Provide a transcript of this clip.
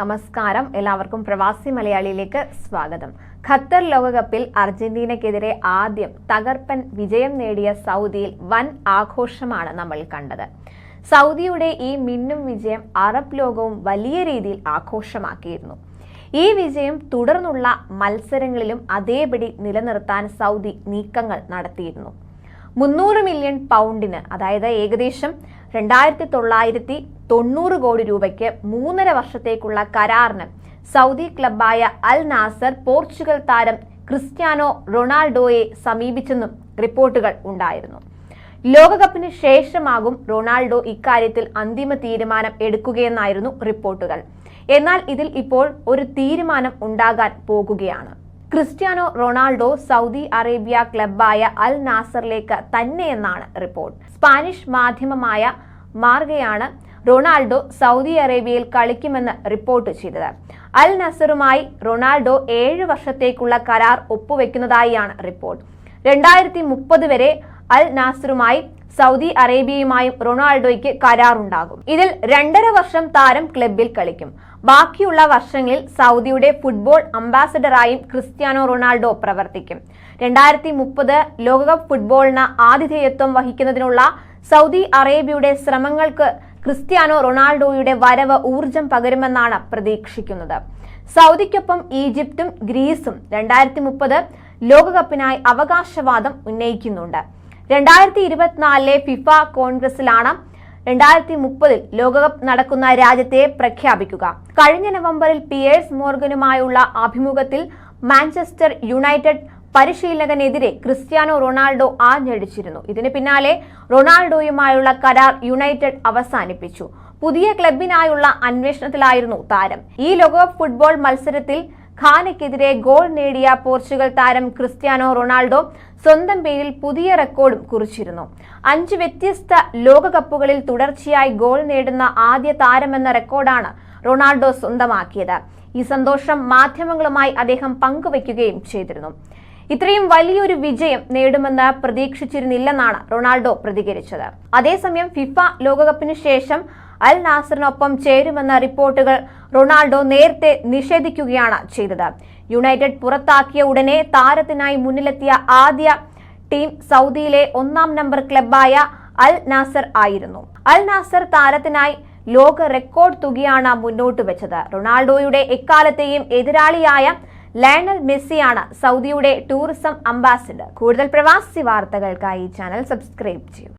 നമസ്കാരം. എല്ലാവർക്കും പ്രവാസി മലയാളിയിലേക്ക് സ്വാഗതം. ഖത്തർ ലോകകപ്പിൽ അർജന്റീനയ്ക്കെതിരെ ആദ്യം തകർപ്പൻ വിജയം നേടിയ സൗദിയിൽ വൻ ആഘോഷമാണ് നമ്മൾ കണ്ടത്. സൗദിയുടെ ഈ മിന്നും വിജയം അറബ് ലോകവും വലിയ രീതിയിൽ ആഘോഷമാക്കിയിരുന്നു. ഈ വിജയം തുടർന്നുള്ള മത്സരങ്ങളിലും അതേപടി നിലനിർത്താൻ സൗദി നീക്കങ്ങൾ നടത്തിയിരുന്നു. മുന്നൂറ് മില്യൺ പൗണ്ടിന് അതായത് ഏകദേശം രണ്ടായിരത്തി തൊള്ളായിരത്തി തൊണ്ണൂറ് കോടി രൂപയ്ക്ക് മൂന്നര വർഷത്തേക്കുള്ള കരാറിന് സൗദി ക്ലബായ അൽ നാസർ പോർച്ചുഗൽ താരം ക്രിസ്ത്യാനോ റൊണാൾഡോയെ സമീപിച്ചെന്നും റിപ്പോർട്ടുകൾ ഉണ്ടായിരുന്നു. ലോകകപ്പിന് ശേഷമാകും റൊണാൾഡോ ഇക്കാര്യത്തിൽ അന്തിമ തീരുമാനം എടുക്കുകയെന്നായിരുന്നു റിപ്പോർട്ടുകൾ. എന്നാൽ ഇതിൽ ഇപ്പോൾ ഒരു തീരുമാനം ഉണ്ടാകാൻ പോകുകയാണ്. ക്രിസ്ത്യാനോ റൊണാൾഡോ സൗദി അറേബ്യ ക്ലബായ അൽ നാസറിലേക്ക് തന്നെയെന്നാണ് റിപ്പോർട്ട്. സ്പാനിഷ് മാധ്യമമായ മാർഗയാണ് റൊണാൾഡോ സൗദി അറേബ്യയിൽ കളിക്കുമെന്ന് റിപ്പോർട്ട് ചെയ്തത്. അൽ നസറുമായി റൊണാൾഡോ ഏഴ് വർഷത്തേക്കുള്ള കരാർ ഒപ്പുവെക്കുന്നതായാണ് റിപ്പോർട്ട്. രണ്ടായിരത്തി മുപ്പത് വരെ അൽ നാസറുമായി സൗദി അറേബ്യയുമായും റൊണാൾഡോയ്ക്ക് കരാറുണ്ടാകും. ഇതിൽ രണ്ടര വർഷം താരം ക്ലബിൽ കളിക്കും. ബാക്കിയുള്ള വർഷങ്ങളിൽ സൗദിയുടെ ഫുട്ബോൾ അംബാസഡറായും ക്രിസ്ത്യാനോ റൊണാൾഡോ പ്രവർത്തിക്കും. രണ്ടായിരത്തി മുപ്പത് ലോകകപ്പ് ഫുട്ബോളിന് ആതിഥേയത്വം വഹിക്കുന്നതിനുള്ള സൗദി അറേബ്യയുടെ ശ്രമങ്ങൾക്ക് ക്രിസ്ത്യാനോ റൊണാൾഡോയുടെ വരവ് ഊർജം പകരുമെന്നാണ് പ്രതീക്ഷിക്കുന്നത്. സൗദിക്കൊപ്പം ഈജിപ്തും ഗ്രീസും രണ്ടായിരത്തി മുപ്പത് ലോകകപ്പിനായി അവകാശവാദം ഉന്നയിക്കുന്നുണ്ട്. രണ്ടായിരത്തി ഇരുപത്തിനാലിലെ ഫിഫ കോൺഗ്രസിലാണ് രണ്ടായിരത്തി മുപ്പതിൽ ലോകകപ്പ് നടക്കുന്ന രാജ്യത്തെ പ്രഖ്യാപിക്കുക. കഴിഞ്ഞ നവംബറിൽ പിയേഴ്സ് മോർഗനുമായുള്ള അഭിമുഖത്തിൽ മാഞ്ചസ്റ്റർ യുണൈറ്റഡ് പരിശീലകനെതിരെ ക്രിസ്ത്യാനോ റൊണാൾഡോ ആഞ്ഞടിച്ചിരുന്നു. ഇതിന് പിന്നാലെ റൊണാൾഡോയുമായുള്ള കരാർ യുണൈറ്റഡ് അവസാനിപ്പിച്ചു. പുതിയ ക്ലബിനായുള്ള അന്വേഷണത്തിലായിരുന്നു താരം. ഈ ലോകകപ്പ് ഫുട്ബോൾ മത്സരത്തിൽ ഖാനയ്ക്കെതിരെ ഗോൾ നേടിയ പോർച്ചുഗൽ താരം ക്രിസ്ത്യാനോ റൊണാൾഡോ സ്വന്തം പേരിൽ പുതിയ റെക്കോർഡും കുറിച്ചിരുന്നു. അഞ്ച് വ്യത്യസ്ത ലോകകപ്പുകളിൽ തുടർച്ചയായി ഗോൾ നേടുന്ന ആദ്യ താരമെന്ന റെക്കോർഡാണ് റൊണാൾഡോ സ്വന്തമാക്കിയത്. ഈ സന്തോഷം മാധ്യമങ്ങളുമായി അദ്ദേഹം പങ്കുവയ്ക്കുകയും ചെയ്തിരുന്നു. ഇത്രയും വലിയൊരു വിജയം നേടുമെന്ന് പ്രതീക്ഷിച്ചിരുന്നില്ലെന്നാണ് റൊണാൾഡോ പ്രതികരിച്ചത്. അതേസമയം ഫിഫ ലോകകപ്പിനു ശേഷം അൽ നാസറിനൊപ്പം ചേരുമെന്ന റിപ്പോർട്ടുകൾ റൊണാൾഡോ നേരത്തെ നിഷേധിക്കുകയാണ് ചെയ്തത്. യുണൈറ്റഡ് പുറത്താക്കിയ ഉടനെ താരത്തിനായി മുന്നിലെത്തിയ ആദ്യ ടീം സൗദിയിലെ ഒന്നാം നമ്പർ ക്ലബായ അൽ നാസർ ആയിരുന്നു. അൽ നാസർ താരത്തിനായി ലോക റെക്കോർഡ് തുകയാണ് മുന്നോട്ട് വെച്ചത്. റൊണാൾഡോയുടെ എക്കാലത്തെയും എതിരാളിയായ ലയണൽ മെസ്സിയാണ് സൗദിയുടെ ടൂറിസം അംബാസിഡർ. കൂടുതൽ പ്രവാസി വാർത്തകൾക്കായി ചാനൽ സബ്സ്ക്രൈബ് ചെയ്യും.